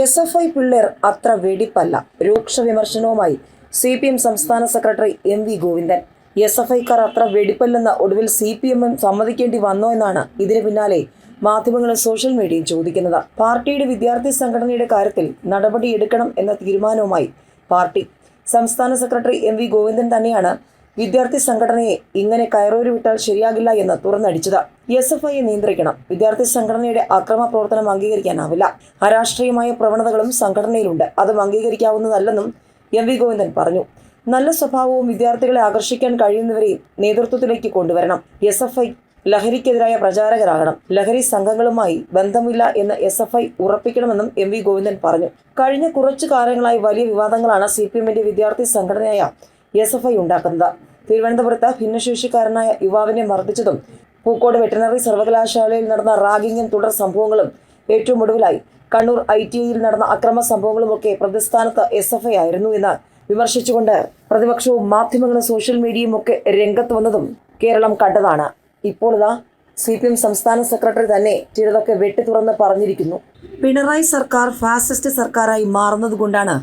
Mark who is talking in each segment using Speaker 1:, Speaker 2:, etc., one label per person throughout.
Speaker 1: S F I പിള്ളേർ അത്ര വെടിപ്പല്ല. രൂക്ഷ വിമർശനവുമായി സി പി എം സംസ്ഥാന secretary M V Govindan. S F ഐക്കാർ അത്ര വെടിപ്പല്ലെന്ന് ഒടുവിൽ സി പി എമ്മും സമ്മതിക്കേണ്ടി വന്നോ എന്നാണ് ഇതിന് പിന്നാലെ മാധ്യമങ്ങളും സോഷ്യൽ മീഡിയയും ചോദിക്കുന്നത്. പാർട്ടിയുടെ വിദ്യാർത്ഥി സംഘടനയുടെ കാര്യത്തിൽ നടപടിയെടുക്കണം എന്ന തീരുമാനവുമായി പാർട്ടി. സംസ്ഥാന സെക്രട്ടറി എം വി ഗോവിന്ദൻ തന്നെയാണ് വിദ്യാർത്ഥി സംഘടനയെ ഇങ്ങനെ കയറൂരി വിട്ടാൽ ശരിയാകില്ല എന്ന് തുറന്നടിച്ചത്. എസ് എഫ് ഐയെ നിയന്ത്രിക്കണം. വിദ്യാർത്ഥി സംഘടനയുടെ അക്രമ പ്രവർത്തനം അംഗീകരിക്കാനാവില്ല. അരാഷ്ട്രീയമായ പ്രവണതകളും സംഘടനയിലുണ്ട്. അതും അംഗീകരിക്കാവുന്നതല്ലെന്നും എം വി ഗോവിന്ദൻ പറഞ്ഞു. നല്ല സ്വഭാവവും വിദ്യാർത്ഥികളെ ആകർഷിക്കാൻ കഴിയുന്നവരെയും നേതൃത്വത്തിലേക്ക് കൊണ്ടുവരണം. എസ് എഫ് ഐ ലഹരിക്കെതിരായ പ്രചാരകരാകണം. ലഹരി സംഘങ്ങളുമായി ബന്ധമില്ല എന്ന് എസ് എഫ് ഐ ഉറപ്പിക്കണമെന്നും എം വി ഗോവിന്ദൻ പറഞ്ഞു. കഴിഞ്ഞ കുറച്ചു കാലങ്ങളായി വലിയ വിവാദങ്ങളാണ് സി പി എമ്മിന്റെ വിദ്യാർത്ഥി സംഘടനയായ എസ് എഫ് ഐ ഉണ്ടാക്കുന്നത്. തിരുവനന്തപുരത്ത് ഭിന്നശേഷിക്കാരനായ യുവാവിനെ മർദ്ദിച്ചതും പൂക്കോട് വെറ്ററിനറി സർവകലാശാലയിൽ നടന്ന റാഗിങ്ങും തുടർ സംഭവങ്ങളും ഏറ്റവും ഒടുവിലായി കണ്ണൂർ ഐ ടി ഐയിൽ നടന്ന അക്രമ സംഭവങ്ങളുമൊക്കെ പ്രതിസ്ഥാനത്ത് എസ് എഫ് ഐ ആയിരുന്നു എന്ന് വിമർശിച്ചുകൊണ്ട് പ്രതിപക്ഷവും മാധ്യമങ്ങളും സോഷ്യൽ മീഡിയയും ഒക്കെ രംഗത്ത് വന്നതും കേരളം കണ്ടതാണ്. ഇപ്പോൾ ഇതാ സി പി എം സംസ്ഥാന സെക്രട്ടറി തന്നെ ചിലതൊക്കെ വെട്ടി തുറന്ന് പറഞ്ഞിരിക്കുന്നു. പിണറായി സർക്കാർ ഫാസിസ്റ്റ് സർക്കാരായി മാറുന്നതുകൊണ്ടാണ്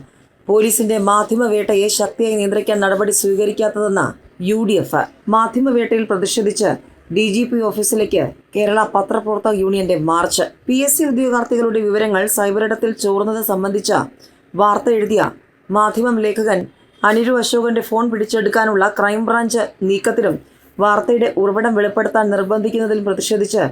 Speaker 1: പോലീസിന്റെ മാധ്യമവേട്ടയെ ശക്തിയായി നിയന്ത്രിക്കാൻ നടപടി സ്വീകരിക്കാത്തതെന്ന് യു ഡി എഫ് മാധ്യമവേട്ടയിൽ പ്രതിഷേധിച്ച് ഡി ജി പി ഓഫീസിലേക്ക് കേരള പത്രപ്രവർത്തക യൂണിയന്റെ മാർച്ച്. പി എസ് സി ഉദ്യോഗാർത്ഥികളുടെ വിവരങ്ങൾ സൈബറിടത്തിൽ ചോർന്നത് സംബന്ധിച്ച വാർത്ത എഴുതിയ മാധ്യമം ലേഖകൻ അനിരു അശോകന്റെ ഫോൺ പിടിച്ചെടുക്കാനുള്ള ക്രൈംബ്രാഞ്ച് നീക്കത്തിലും വാർത്തയുടെ ഉറവിടം വെളിപ്പെടുത്താൻ നിർബന്ധിക്കുന്നതിലും പ്രതിഷേധിച്ച്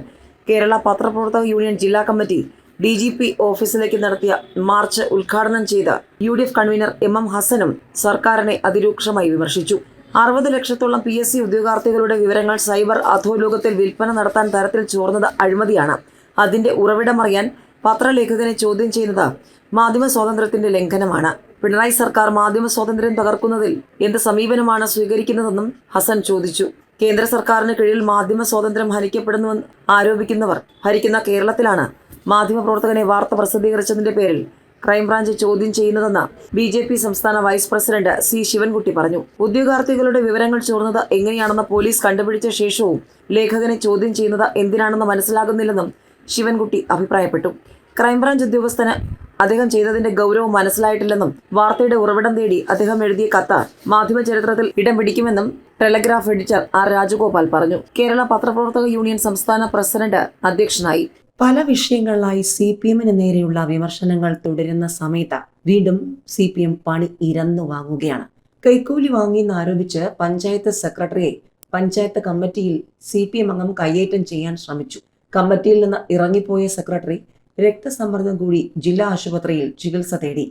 Speaker 1: കേരള പത്രപ്രവർത്തക യൂണിയൻ ജില്ലാ കമ്മിറ്റി ഡി ജി പി ഓഫീസിലേക്ക് നടത്തിയ മാർച്ച് ഉദ്ഘാടനം ചെയ്ത U D F convenor M M ഹസനും സർക്കാരിനെ അതിരൂക്ഷമായി വിമർശിച്ചു. അറുപത് ലക്ഷത്തോളം പി എസ് സി ഉദ്യോഗാർത്ഥികളുടെ വിവരങ്ങൾ സൈബർ അധോലോകത്തിൽ വിൽപ്പന നടത്താൻ തരത്തിൽ ചോർന്നത് അഴിമതിയാണ്. അതിന്റെ ഉറവിടമറിയാൻ പത്രലേഖകനെ ചോദ്യം ചെയ്യുന്നത് മാധ്യമ സ്വാതന്ത്ര്യത്തിന്റെ ലംഘനമാണ്. പിണറായി സർക്കാർ മാധ്യമ സ്വാതന്ത്ര്യം തകർക്കുന്നതിൽ എന്ത് സമീപനമാണ് സ്വീകരിക്കുന്നതെന്നും ഹസൻ ചോദിച്ചു. കേന്ദ്ര സർക്കാരിന് കീഴിൽ മാധ്യമ സ്വാതന്ത്ര്യം ഹനിക്കപ്പെടുന്നുവെന്ന് ആരോപിക്കുന്നവർ ഭരിക്കുന്ന കേരളത്തിലാണ് മാധ്യമപ്രവർത്തകനെ വാർത്ത പ്രസിദ്ധീകരിച്ചതിന്റെ പേരിൽ ക്രൈംബ്രാഞ്ച് ചോദ്യം ചെയ്യുന്നതെന്ന് ബി ജെ പി സംസ്ഥാന വൈസ് പ്രസിഡന്റ് സി ശിവൻകുട്ടി പറഞ്ഞു. ഉദ്യോഗാർത്ഥികളുടെ വിവരങ്ങൾ ചോർന്നത് എങ്ങനെയാണെന്ന് പോലീസ് കണ്ടുപിടിച്ച ശേഷവും ലേഖകനെ ചോദ്യം ചെയ്യുന്നത് എന്തിനാണെന്ന് മനസ്സിലാകുന്നില്ലെന്നും ശിവൻകുട്ടി അഭിപ്രായപ്പെട്ടു. ക്രൈംബ്രാഞ്ച് ഉദ്യോഗസ്ഥന് അദ്ദേഹം ചെയ്തതിന്റെ ഗൗരവം മനസ്സിലായിട്ടില്ലെന്നും വാർത്തയുടെ ഉറവിടം തേടി അദ്ദേഹം എഴുതിയ കത്ത് മാധ്യമ ചരിത്രത്തിൽ ഇടം പിടിക്കുമെന്നും ടെലഗ്രാഫ് എഡിറ്റർ ആർ രാജഗോപാൽ പറഞ്ഞു. കേരള പത്രപ്രവർത്തക യൂണിയൻ സംസ്ഥാന പ്രസിഡന്റ് അധ്യക്ഷനായി. പല വിഷയങ്ങളിലായി സി പി എമ്മിന് നേരെയുള്ള വിമർശനങ്ങൾ തുടരുന്ന സമയത്ത് വീണ്ടും സി പി എം പണി ഇരന്നു വാങ്ങുകയാണ്. കൈക്കൂലി വാങ്ങിയെന്ന് ആരോപിച്ച് പഞ്ചായത്ത് സെക്രട്ടറിയെ പഞ്ചായത്ത് കമ്മിറ്റിയിൽ സി പി എം അംഗം കയ്യേറ്റം ചെയ്യാൻ ശ്രമിച്ചു. കമ്മിറ്റിയിൽ നിന്ന് ഇറങ്ങിപ്പോയ സെക്രട്ടറി രക്തസമ്മർദ്ദം കൂടി ജില്ലാ ആശുപത്രിയിൽ ചികിത്സ തേടി.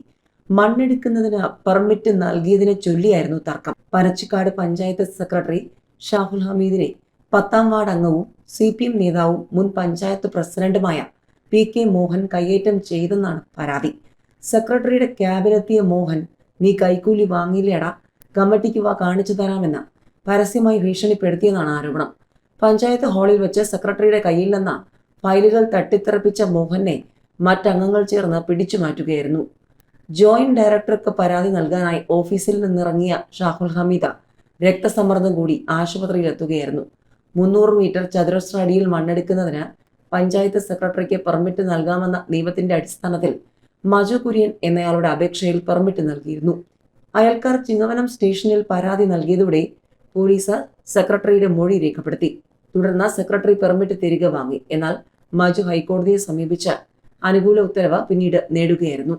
Speaker 1: മണ്ണെടുക്കുന്നതിന് പെർമിറ്റ് നൽകിയതിനെ ചൊല്ലിയായിരുന്നു തർക്കം. പനച്ചിക്കാട് പഞ്ചായത്ത് സെക്രട്ടറി ഷാഹുൽ ഹമീദിനെ പത്താം വാർഡ് അംഗവും സി പി എം നേതാവും മുൻ പഞ്ചായത്ത് പ്രസിഡന്റുമായ പി കെ മോഹൻ കയ്യേറ്റം ചെയ്തെന്നാണ് പരാതി. സെക്രട്ടറിയുടെ ക്യാബിനെത്തിയ മോഹൻ നീ കൈക്കൂലി വാങ്ങിയില്ലേടാ കമ്മിറ്റിക്ക് വാ കാണിച്ചു തരാമെന്ന് പരസ്യമായി ഭീഷണിപ്പെടുത്തിയെന്നാണ് ആരോപണം. പഞ്ചായത്ത് ഹാളിൽ വെച്ച് സെക്രട്ടറിയുടെ കയ്യിൽ നിന്ന് ഫയലുകൾ തട്ടിത്തെറിപ്പിച്ച മോഹനെ മറ്റംഗങ്ങൾ ചേർന്ന് പിടിച്ചു മാറ്റുകയായിരുന്നു. ജോയിന്റ് ഡയറക്ടർക്ക് പരാതി നൽകാനായി ഓഫീസിൽ നിന്നിറങ്ങിയ ഷാഹുൽ ഹമീദ രക്തസമ്മർദ്ദം കൂടി ആശുപത്രിയിലെത്തുകയായിരുന്നു. മുന്നൂറ് മീറ്റർ ചതുരശ്ര അടിയിൽ മണ്ണെടുക്കുന്നതിന് പഞ്ചായത്ത് സെക്രട്ടറിക്ക് പെർമിറ്റ് നൽകാമെന്ന നിയമത്തിന്റെ അടിസ്ഥാനത്തിൽ മജു കുര്യൻ എന്നയാളുടെ അപേക്ഷയിൽ പെർമിറ്റ് നൽകിയിരുന്നു. അയൽക്കാർ ചിങ്ങവനം സ്റ്റേഷനിൽ പരാതി നൽകിയതോടെ പോലീസ് സെക്രട്ടറിയുടെ മൊഴി രേഖപ്പെടുത്തി. തുടർന്ന് സെക്രട്ടറി പെർമിറ്റ് തിരികെ വാങ്ങി. എന്നാൽ മജു ഹൈക്കോടതിയെ സമീപിച്ച അനുകൂല ഉത്തരവ് പിന്നീട് നേടുകയായിരുന്നു.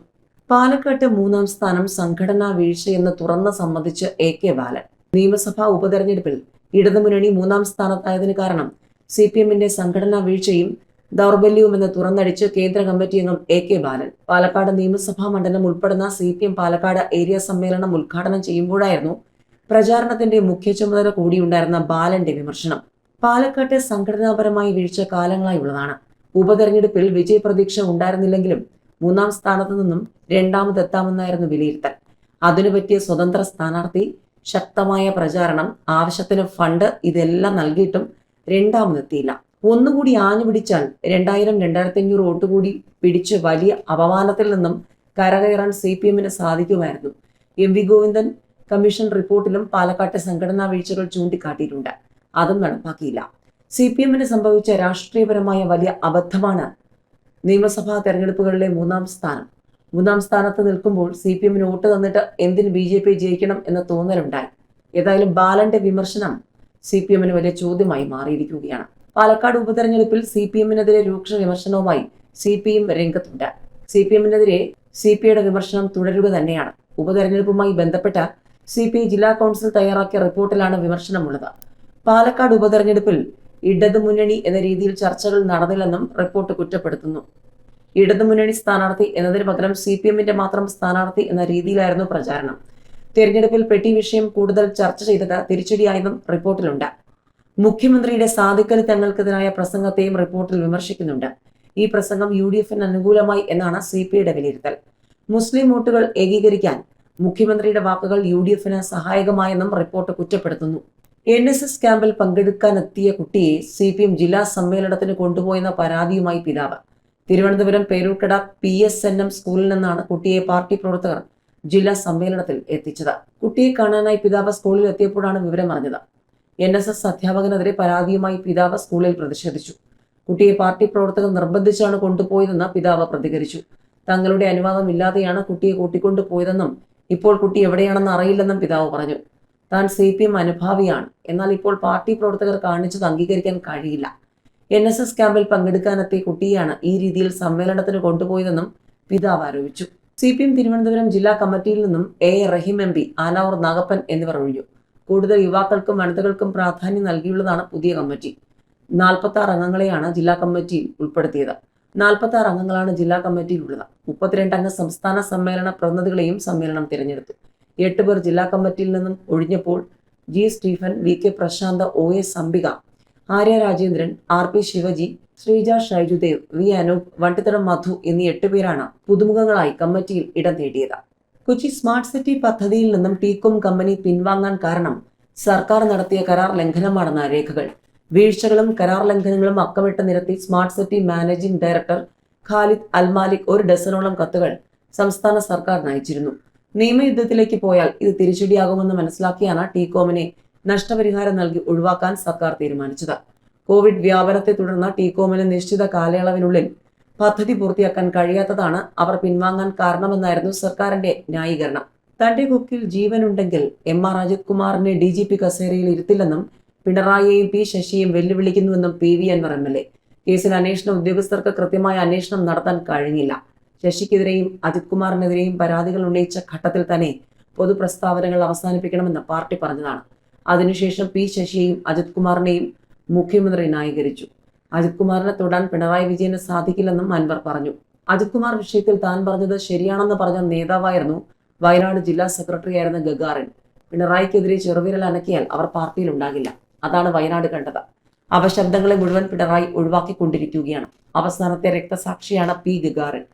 Speaker 1: പാലക്കാട്ട് മൂന്നാം സ്ഥാനം സംഘടനാ വീഴ്ചയെന്ന് തുറന്ന് സമ്മതിച്ച് എ കെ ബാലൻ. നിയമസഭാ ഉപതെരഞ്ഞെടുപ്പിൽ ഇടതുമുന്നണി മൂന്നാം സ്ഥാനത്തായതിന് കാരണം സി പി എമ്മിന്റെ സംഘടനാ വീഴ്ചയും ദൗർബല്യവുമെന്ന് തുറന്നടിച്ച് കേന്ദ്ര കമ്മിറ്റി അംഗം എ കെ ബാലൻ. പാലക്കാട് നിയമസഭാ മണ്ഡലം ഉൾപ്പെടുന്ന C P M Palakkad area സമ്മേളനം ഉദ്ഘാടനം ചെയ്യുമ്പോഴായിരുന്നു പ്രചാരണത്തിന്റെ മുഖ്യ ചുമതല കൂടിയുണ്ടായിരുന്ന ബാലന്റെ വിമർശനം. പാലക്കാട്ടെ സംഘടനാപരമായ വീഴ്ച കാലങ്ങളായി ഉള്ളതാണ്. ഉപതെരഞ്ഞെടുപ്പിൽ വിജയപ്രതീക്ഷ ഉണ്ടായിരുന്നില്ലെങ്കിലും മൂന്നാം സ്ഥാനത്തു നിന്നും രണ്ടാമതെത്താമെന്നായിരുന്നു വിലയിരുത്തൽ. അതിനു പറ്റിയ സ്വതന്ത്ര സ്ഥാനാർത്ഥി ശക്തമായ പ്രചാരണം ആവശ്യത്തിന് ഫണ്ട് ഇതെല്ലാം നൽകിയിട്ടും രണ്ടാമതെത്തിയില്ല. ഒന്നുകൂടി ആഞ്ഞു പിടിച്ചാൽ രണ്ടായിരം രണ്ടായിരത്തി അഞ്ഞൂറ് വോട്ട് കൂടി പിടിച്ച് വലിയ അപമാനത്തിൽ നിന്നും കരകയറാൻ സി പി എമ്മിന് സാധിക്കുമായിരുന്നു. എം വി ഗോവിന്ദൻ കമ്മീഷൻ റിപ്പോർട്ടിലും പാലക്കാട്ടെ സംഘടനാ വീഴ്ചകൾ ചൂണ്ടിക്കാട്ടിയിട്ടുണ്ട്. അതും നടപ്പാക്കിയില്ല. സി പി എമ്മിന് സംഭവിച്ച രാഷ്ട്രീയപരമായ വലിയ അബദ്ധമാണ് നിയമസഭാ തെരഞ്ഞെടുപ്പുകളിലെ മൂന്നാം സ്ഥാനം. മൂന്നാം സ്ഥാനത്ത് നിൽക്കുമ്പോൾ സി പി എമ്മിന് വോട്ട് തന്നിട്ട് എന്തിന് ബി ജെ പി ജയിക്കണം എന്ന തോന്നലുണ്ടായി. ഏതായാലും ബാലന്റെ വിമർശനം സി പി എമ്മിന് വലിയ ചോദ്യമായി മാറിയിരിക്കുകയാണ്. പാലക്കാട് ഉപതെരഞ്ഞെടുപ്പിൽ സി പി എമ്മിനെതിരെ രൂക്ഷ വിമർശനവുമായി സി പി എം രംഗത്തുണ്ട്. സി പി എമ്മിനെതിരെ സി പി ഐയുടെ വിമർശനം തുടരുക തന്നെയാണ്. ഉപതെരഞ്ഞെടുപ്പുമായി ബന്ധപ്പെട്ട സി പി ഐ ജില്ലാ കൗൺസിൽ തയ്യാറാക്കിയ റിപ്പോർട്ടിലാണ് വിമർശനമുള്ളത്. പാലക്കാട് ഉപതെരഞ്ഞെടുപ്പിൽ ഇടതുമുന്നണി എന്ന രീതിയിൽ ചർച്ചകൾ നടന്നില്ലെന്നും റിപ്പോർട്ട് കുറ്റപ്പെടുത്തുന്നു. ഇടതുമുന്നണി സ്ഥാനാർത്ഥി എന്നതിന് പകരം സി പി എമ്മിന്റെ മാത്രം സ്ഥാനാർത്ഥി എന്ന രീതിയിലായിരുന്നു പ്രചാരണം. തിരഞ്ഞെടുപ്പിൽ പെട്ടി വിഷയം കൂടുതൽ ചർച്ച ചെയ്തത് തിരിച്ചടിയായെന്നും റിപ്പോർട്ടിലുണ്ട്. മുഖ്യമന്ത്രിയുടെ സാധിക്കൽ തങ്ങൾക്കെതിരായ പ്രസംഗത്തെയും റിപ്പോർട്ടിൽ വിമർശിക്കുന്നുണ്ട്. ഈ പ്രസംഗം യു ഡി എഫിന് അനുകൂലമായി എന്നാണ് സി പി ഐയുടെ വിലയിരുത്തൽ. മുസ്ലിം വോട്ടുകൾ ഏകീകരിക്കാൻ മുഖ്യമന്ത്രിയുടെ വാക്കുകൾ യു ഡി എഫിന് സഹായകമായെന്നും റിപ്പോർട്ട് കുറ്റപ്പെടുത്തുന്നു. എൻ എസ് എസ് ക്യാമ്പിൽ പങ്കെടുക്കാനെത്തിയ കുട്ടിയെ സി പി എം ജില്ലാ സമ്മേളനത്തിന് കൊണ്ടുപോയെന്ന പരാതിയുമായി പിതാവ്. Thiruvananthapuram Peroorkada P S N M സ്കൂളിൽ നിന്നാണ് കുട്ടിയെ പാർട്ടി പ്രവർത്തകർ ജില്ലാ സമ്മേളനത്തിൽ എത്തിച്ചത്. കുട്ടിയെ കാണാനായി പിതാവ് സ്കൂളിൽ എത്തിയപ്പോഴാണ് വിവരം അറിഞ്ഞത്. എൻ എസ് എസ് അധ്യാപകനെതിരെ പരാതിയുമായി പിതാവ് സ്കൂളിൽ പ്രതിഷേധിച്ചു. കുട്ടിയെ പാർട്ടി പ്രവർത്തകർ നിർബന്ധിച്ചാണ് കൊണ്ടുപോയതെന്ന് പിതാവ് പ്രതികരിച്ചു. തങ്ങളുടെ അനുവാദമില്ലാതെയാണ് കുട്ടിയെ കൂട്ടിക്കൊണ്ടുപോയതെന്നും ഇപ്പോൾ കുട്ടി എവിടെയാണെന്ന് അറിയില്ലെന്നും പിതാവ് പറഞ്ഞു. താൻ സി പി എം അനുഭാവിയാണ്. എന്നാൽ ഇപ്പോൾ പാർട്ടി പ്രവർത്തകർ കാണിച്ചത് അംഗീകരിക്കാൻ കഴിയില്ല. എൻ എസ് എസ് ക്യാമ്പിൽ പങ്കെടുക്കാനെത്തിയ കുട്ടിയാണ് ഈ രീതിയിൽ സമ്മേളനത്തിന് കൊണ്ടുപോയതെന്നും പിതാവ് ആരോപിച്ചു. സി പി എം തിരുവനന്തപുരം ജില്ലാ കമ്മിറ്റിയിൽ നിന്നും A. A Rahim M P Anavoor Nagappan എന്നിവർ ഒഴിഞ്ഞു. കൂടുതൽ യുവാക്കൾക്കും വനിതകൾക്കും പ്രാധാന്യം നൽകിയുള്ളതാണ് പുതിയ കമ്മിറ്റി. നാൽപ്പത്തി ആറ് അംഗങ്ങളെയാണ് ജില്ലാ കമ്മിറ്റിയിൽ ഉൾപ്പെടുത്തിയത്. നാൽപ്പത്തി ആറ് അംഗങ്ങളാണ് ജില്ലാ കമ്മിറ്റിയിലുള്ളത്. മുപ്പത്തിരണ്ട് അംഗ സംസ്ഥാന സമ്മേളന പ്രതിനിധികളെയും സമ്മേളനം തിരഞ്ഞെടുത്തു. എട്ട് പേർ ജില്ലാ കമ്മിറ്റിയിൽ നിന്നും ഒഴിഞ്ഞപ്പോൾ G Stephen V K Prasanth O S Ambika Arya Rajendran R P Sivaji Sreeja Shaijudev V Anoop Vandithadam Madhu എന്നീ എട്ട് പേരാണ് പുതുമുഖങ്ങളായി കമ്മിറ്റിയിൽ ഇടം നേടിയത്. കൊച്ചി സ്മാർട്ട് സിറ്റി പദ്ധതിയിൽ നിന്നും ടീകോം കമ്പനി പിൻവാങ്ങാൻ കാരണം സർക്കാർ നടത്തിയ കരാർ ലംഘനമാണെന്ന രേഖകൾ. വീഴ്ചകളും കരാർ ലംഘനങ്ങളും അക്കമിട്ട് നിരത്തി smart city managing director Khalid Almalik ഒരു ഡസനോളം കത്തുകൾ സംസ്ഥാന സർക്കാരിന് അയച്ചിരുന്നു. നിയമയുദ്ധത്തിലേക്ക് പോയാൽ ഇത് തിരിച്ചടിയാകുമെന്ന് മനസ്സിലാക്കിയാണ് ടീകോമിനെ നഷ്ടപരിഹാരം നൽകി ഒഴിവാക്കാൻ സർക്കാർ തീരുമാനിച്ചത്. കോവിഡ് വ്യാപനത്തെ തുടർന്ന് ടീകോമിന് നിശ്ചിത കാലയളവിനുള്ളിൽ പദ്ധതി പൂർത്തിയാക്കാൻ കഴിയാത്തതാണ് അവർ പിൻവാങ്ങാൻ കാരണമെന്നായിരുന്നു സർക്കാരിന്റെ ന്യായീകരണം. തന്റെ കുക്കിൽ ജീവനുണ്ടെങ്കിൽ എം ആർ അജിത്കുമാറിനെ ഡി ജി പി കസേരയിൽ ഇരുത്തില്ലെന്നും പിണറായിയെയും പി ശശിയും വെല്ലുവിളിക്കുന്നുവെന്നും P V Anvar M L A. കേസിൽ അന്വേഷണ ഉദ്യോഗസ്ഥർക്ക് കൃത്യമായ അന്വേഷണം നടത്താൻ കഴിഞ്ഞില്ല. ശശിക്കെതിരെയും അജിത് കുമാറിനെതിരെയും പരാതികൾ ഉന്നയിച്ച ഘട്ടത്തിൽ തന്നെ പൊതുപ്രസ്താവനകൾ അവസാനിപ്പിക്കണമെന്ന് പാർട്ടി പറഞ്ഞതാണ്. അതിനുശേഷം പി ശശിയെയും അജിത് കുമാറിനെയും മുഖ്യമന്ത്രി ന്യായീകരിച്ചു. അജിത് കുമാറിനെ തൊടാൻ പിണറായി വിജയന് സാധിക്കില്ലെന്നും അൻവർ പറഞ്ഞു. അജിത് കുമാർ വിഷയത്തിൽ താൻ പറഞ്ഞത് ശരിയാണെന്ന് പറഞ്ഞ നേതാവായിരുന്നു വയനാട് ജില്ലാ സെക്രട്ടറി ആയിരുന്ന ഗഗാറിൻ. പിണറായിക്കെതിരെ ചെറുവിരൽ അനക്കിയാൽ അവർ പാർട്ടിയിൽ ഉണ്ടാകില്ല. അതാണ് വയനാട് കണ്ടത്. അപശബ്ദങ്ങളെ മുഴുവൻ പിണറായി ഒഴിവാക്കിക്കൊണ്ടിരിക്കുകയാണ്. അവസാനത്തെ രക്തസാക്ഷിയാണ് പി ഗഗാറിൻ.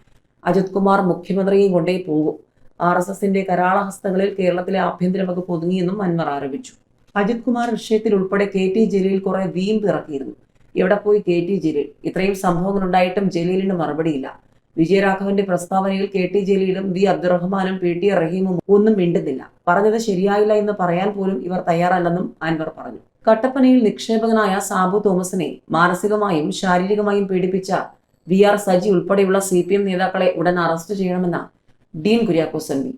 Speaker 1: അജിത് കുമാർ മുഖ്യമന്ത്രിയും കൊണ്ടേ പോകും. ആർ എസ് എസിന്റെ കരാളഹസ്തങ്ങളിൽ കേരളത്തിലെ ആഭ്യന്തര വകുപ്പ് ഒതുങ്ങിയെന്നും അൻവർ ആരോപിച്ചു. അജിത് കുമാർ വിഷയത്തിൽ ഉൾപ്പെടെ കെ ടി ജലീൽ കുറെ വീമ്പ് ഇറക്കിയിരുന്നു. എവിടെ പോയി കെ ടി ജലീൽ? ഇത്രയും സംഭവങ്ങൾ ഉണ്ടായിട്ടും ജലീലിന് മറുപടിയില്ല. വിജയരാഘവന്റെ പ്രസ്താവനയിൽ കെ ടി ജലീലും വി അബ്ദുറഹ്മാനും പി ടി റഹീമും ഒന്നും മിണ്ടുന്നില്ല. പറഞ്ഞത് ശരിയായില്ല എന്ന് പറയാൻ പോലും ഇവർ തയ്യാറല്ലെന്നും അൻവർ പറഞ്ഞു. കട്ടപ്പനയിൽ നിക്ഷേപകനായ സാബു തോമസിനെ മാനസികമായും ശാരീരികമായും പീഡിപ്പിച്ച വി ആർ സജി ഉൾപ്പെടെയുള്ള സി പി എം നേതാക്കളെ ഉടൻ അറസ്റ്റ് ചെയ്യണമെന്ന Dean Kuriakose M P.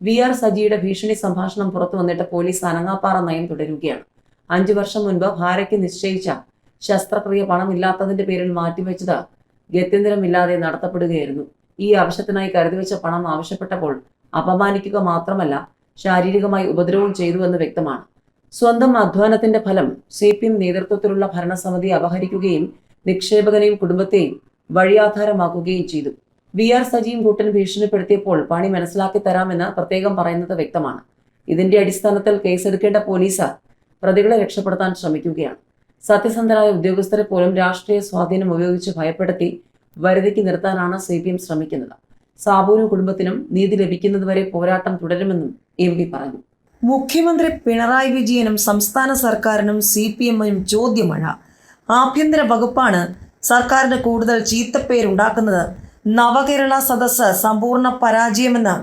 Speaker 1: V R സജിയുടെ ഭീഷണി സംഭാഷണം പുറത്തു വന്നിട്ട് പോലീസ് അനങ്ങാപ്പാറ നയം തുടരുകയാണ്. അഞ്ചു വർഷം മുൻപ് ഭാര്യയ്ക്ക് നിശ്ചയിച്ച ശസ്ത്രക്രിയ പണമില്ലാത്തതിന്റെ പേരിൽ മാറ്റിവെച്ചത് ഗത്യന്തരമില്ലാതെ നടത്തപ്പെടുകയായിരുന്നു. ഈ ആവശ്യത്തിനായി കരുതി വെച്ച പണം ആവശ്യപ്പെട്ടപ്പോൾ അപമാനിക്കുക മാത്രമല്ല ശാരീരികമായി ഉപദ്രവവും ചെയ്തുവെന്ന് വ്യക്തമാണ്. സ്വന്തം അധ്വാനത്തിന്റെ ഫലം സി പി എം നേതൃത്വത്തിലുള്ള ഭരണസമിതി അപഹരിക്കുകയും നിക്ഷേപകനെയും കുടുംബത്തെയും വഴിയാധാരമാക്കുകയും ചെയ്തു. വി ആർ സജീവ് കൂട്ടൻ ഭീഷണിപ്പെടുത്തിയപ്പോൾ പണി മനസ്സിലാക്കി തരാമെന്ന് പ്രത്യേകം പറയുന്നത് വ്യക്തമാണ്. ഇതിന്റെ അടിസ്ഥാനത്തിൽ കേസെടുക്കേണ്ട പോലീസ് പ്രതികളെ രക്ഷപ്പെടുത്താൻ ശ്രമിക്കുകയാണ്. സത്യസന്ധരായ ഉദ്യോഗസ്ഥരെ പോലും രാഷ്ട്രീയ സ്വാധീനം ഉപയോഗിച്ച് ഭയപ്പെടുത്തി വരുതിക്ക് നിർത്താനാണ് സി പി എം ശ്രമിക്കുന്നത്. സാബുവിനും കുടുംബത്തിനും നീതി ലഭിക്കുന്നതുവരെ പോരാട്ടം തുടരുമെന്നും എം പി പറഞ്ഞു. മുഖ്യമന്ത്രി പിണറായി വിജയനും സംസ്ഥാന സർക്കാരിനും സി പി എമ്മിനും ചോദ്യമഴ. ആഭ്യന്തര വകുപ്പാണ് സർക്കാരിന് കൂടുതൽ ചീത്തപ്പേരുണ്ടാക്കുന്നത് നവകേരള സദസ്സ് സമ്പൂർണ പരാജയമെന്ന്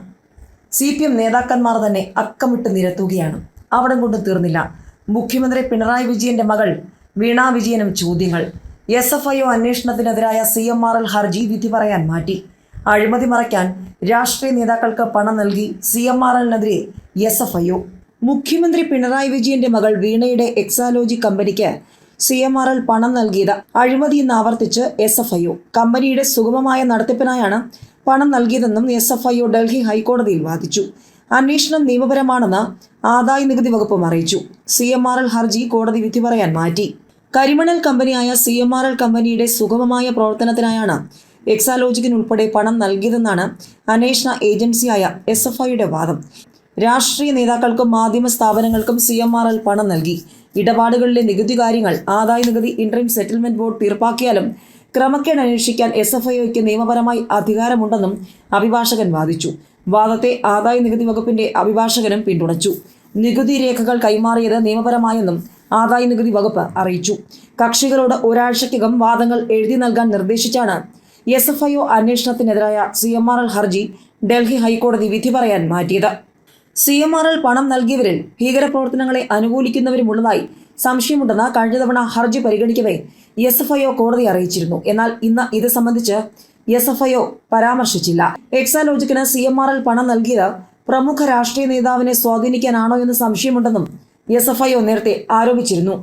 Speaker 1: സി പി എം നേതാക്കന്മാർ തന്നെ അക്കമിട്ട് നിരത്തുകയാണ്. അവിടെ കൊണ്ട് തീർന്നില്ല. മുഖ്യമന്ത്രി പിണറായി വിജയന്റെ മകൾ വീണ വിജയനും ചോദ്യങ്ങൾ. എസ് എഫ് ഐ ഒ അന്വേഷണത്തിനെതിരായ സി എം ആർ എൽ ഹർജി വിധി പറയാൻ മാറ്റി. അഴിമതി മറയ്ക്കാൻ രാഷ്ട്രീയ നേതാക്കൾക്ക് പണം നൽകി സി എം ആർ എല്ലിനെതിരെ എസ് എഫ് ഐ ഒ മുഖ്യമന്ത്രി പിണറായി വിജയന്റെ മകൾ വീണയുടെ എക്സാലോജി കമ്പനിക്ക് സി എം ആർ എൽ പണം നൽകിയത്. അഴിമതി എന്ന് ആവർത്തിച്ച് എസ് എഫ് ഐ ഒ. കമ്പനിയുടെ സുഗമമായ നടത്തിപ്പിനായാണ് പണം നൽകിയതെന്നും S F I O Delhi ഹൈക്കോടതിയിൽ വാദിച്ചു. അന്വേഷണം നിയമപരമാണെന്ന് ആദായ നികുതി വകുപ്പും അറിയിച്ചു. സി എം ആർ എൽ ഹർജി കോടതി വിധി പറയാൻ മാറ്റി. കരിമണൽ കമ്പനിയായ സി എം ആർ എൽ കമ്പനിയുടെ സുഗമമായ പ്രവർത്തനത്തിനായാണ് എക്സാലോജിക്കിന് ഉൾപ്പെടെ പണം നൽകിയതെന്നാണ് അന്വേഷണ ഏജൻസിയായ എസ് എഫ് ഐയുടെ വാദം. രാഷ്ട്രീയ നേതാക്കൾക്കും മാധ്യമ സ്ഥാപനങ്ങൾക്കും സി എം ആർ എൽ പണം നൽകി. ഇടപാടുകളിലെ നികുതി കാര്യങ്ങൾ ആദായ നികുതി ഇൻട്രീം സെറ്റിൽമെന്റ് ബോർഡ് തീർപ്പാക്കിയാലും ക്രമക്കേട് അന്വേഷിക്കാൻ എസ് എഫ് ഐക്ക് നിയമപരമായി അധികാരമുണ്ടെന്നും അഭിഭാഷകൻ വാദിച്ചു. വാദത്തെ ആദായ നികുതി വകുപ്പിന്റെ അഭിഭാഷകനും പിന്തുണച്ചു. നികുതി രേഖകൾ കൈമാറിയത് നിയമപരമായെന്നും ആദായ നികുതി വകുപ്പ് അറിയിച്ചു. കക്ഷികളോട് ഒരാഴ്ചയ്ക്കകം വാദങ്ങൾ എഴുതി നൽകാൻ നിർദ്ദേശിച്ചാണ് എസ് എഫ് ഐ ഒ അന്വേഷണത്തിനെതിരായ സി എം ആർ എൽ ഹർജി ഡൽഹി ഹൈക്കോടതി വിധി പറയാൻ മാറ്റിയത്. സി എം ആർ എൽ പണം നൽകിയവരിൽ ഭീകരപ്രവർത്തനങ്ങളെ അനുകൂലിക്കുന്നവരുമുള്ളതായി സംശയമുണ്ടെന്ന് കഴിഞ്ഞ തവണ ഹർജി പരിഗണിക്കവേ എസ് എഫ് ഐ ഒ കോടതി അറിയിച്ചിരുന്നു. എന്നാൽ ഇന്ന് ഇത് സംബന്ധിച്ച് എസ് എഫ് ഐ ഒ പരാമർശിച്ചില്ല. എക്സാലോജിക്കിന് സി എം ആർ എൽ പണം നൽകിയത് പ്രമുഖ രാഷ്ട്രീയ നേതാവിനെ സ്വാധീനിക്കാനാണോ എന്ന് സംശയമുണ്ടെന്നും എസ് എഫ് ഐ ഒ നേരത്തെ ആരോപിച്ചിരുന്നു.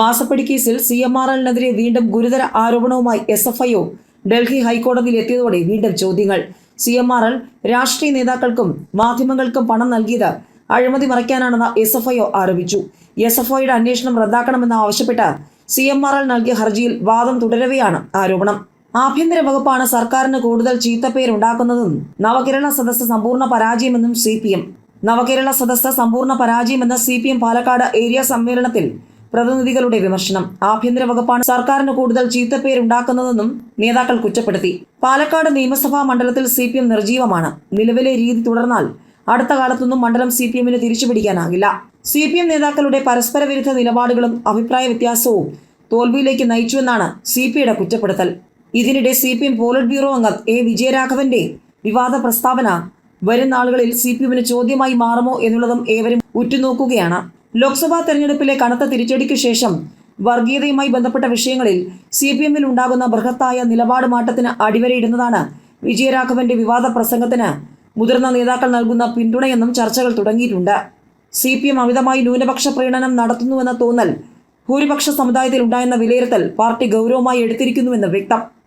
Speaker 1: മാസപ്പടി കേസിൽ സി എം ആർ എല്ലിനെതിരെ വീണ്ടും ഗുരുതര ആരോപണവുമായി S F I O Delhi ഹൈക്കോടതിയിൽ എത്തിയതോടെ വീണ്ടും ചോദ്യങ്ങൾ. സി എം ആർ എൽ രാഷ്ട്രീയ നേതാക്കൾക്കും മാധ്യമങ്ങൾക്കും പണം നൽകിയത് അഴിമതി മറയ്ക്കാനാണെന്ന് എസ് എഫ് ഐ ആരോപിച്ചു. എസ് എഫ് ഐയുടെ അന്വേഷണം റദ്ദാക്കണമെന്ന് ആവശ്യപ്പെട്ട് സി എം ആർ എൽ നൽകിയ ഹർജിയിൽ വാദം തുടരവെയാണ് ആരോപണം. ആഭ്യന്തര വകുപ്പാണ് സർക്കാരിന് കൂടുതൽ ചീത്തപ്പേരുണ്ടാക്കുന്നതെന്നും നവകേരള സദസ്സ് സമ്പൂർണ പരാജയമെന്നും C P M. Navakerala Sadas സമ്പൂർണ പരാജയമെന്ന C P M Palakkad area സമ്മേളനത്തിൽ പ്രതിനിധികളുടെ വിമർശനം. ആഭ്യന്തര വകുപ്പാണ് സർക്കാരിന് കൂടുതൽ ചീത്തപ്പേരുണ്ടാക്കുന്നതെന്നും നേതാക്കൾ കുറ്റപ്പെടുത്തി. പാലക്കാട് നിയമസഭാ മണ്ഡലത്തിൽ സി പി എം നിർജീവമാണ് നിലവിലെ രീതി തുടർന്നാൽ അടുത്ത കാലത്തൊന്നും മണ്ഡലം സി പി എമ്മിന് തിരിച്ചുപിടിക്കാനാകില്ല. സി പി എം നേതാക്കളുടെ പരസ്പര വിരുദ്ധ നിലപാടുകളും അഭിപ്രായ വ്യത്യാസവും തോൽവിയിലേക്ക് നയിച്ചുവെന്നാണ് സി പി ഐയുടെ കുറ്റപ്പെടുത്തൽ. ഇതിനിടെ C P M polit bureau അംഗം എ വിജയരാഘവന്റെ വിവാദ പ്രസ്താവന വരും നാളുകളിൽ സി പി എമ്മിന് ചോദ്യമായി മാറുമോ എന്നുള്ളതും ഏവരും ഉറ്റുനോക്കുകയാണ്. ലോക്സഭാ തെരഞ്ഞെടുപ്പിലെ കനത്ത തിരിച്ചടിക്ക് ശേഷം വർഗീയതയുമായി ബന്ധപ്പെട്ട വിഷയങ്ങളിൽ സി പി എമ്മിൽ ഉണ്ടാകുന്ന ബൃഹത്തായ നിലപാട് മാറ്റത്തിന് അടിവരയിടുന്നതാണ് വിജയരാഘവന്റെ വിവാദ പ്രസംഗത്തിന് മുതിർന്ന നേതാക്കൾ നൽകുന്ന പിന്തുണയെന്നും ചർച്ചകൾ തുടങ്ങിയിട്ടുണ്ട്. സി പി എം അമിതമായി ന്യൂനപക്ഷ പ്രീണനം നടത്തുന്നുവെന്ന തോന്നൽ ഭൂരിപക്ഷ സമുദായത്തിൽ ഉണ്ടായെന്ന വിലയിരുത്തൽ പാർട്ടി ഗൗരവമായി എടുത്തിരിക്കുന്നുവെന്ന് വ്യക്തം.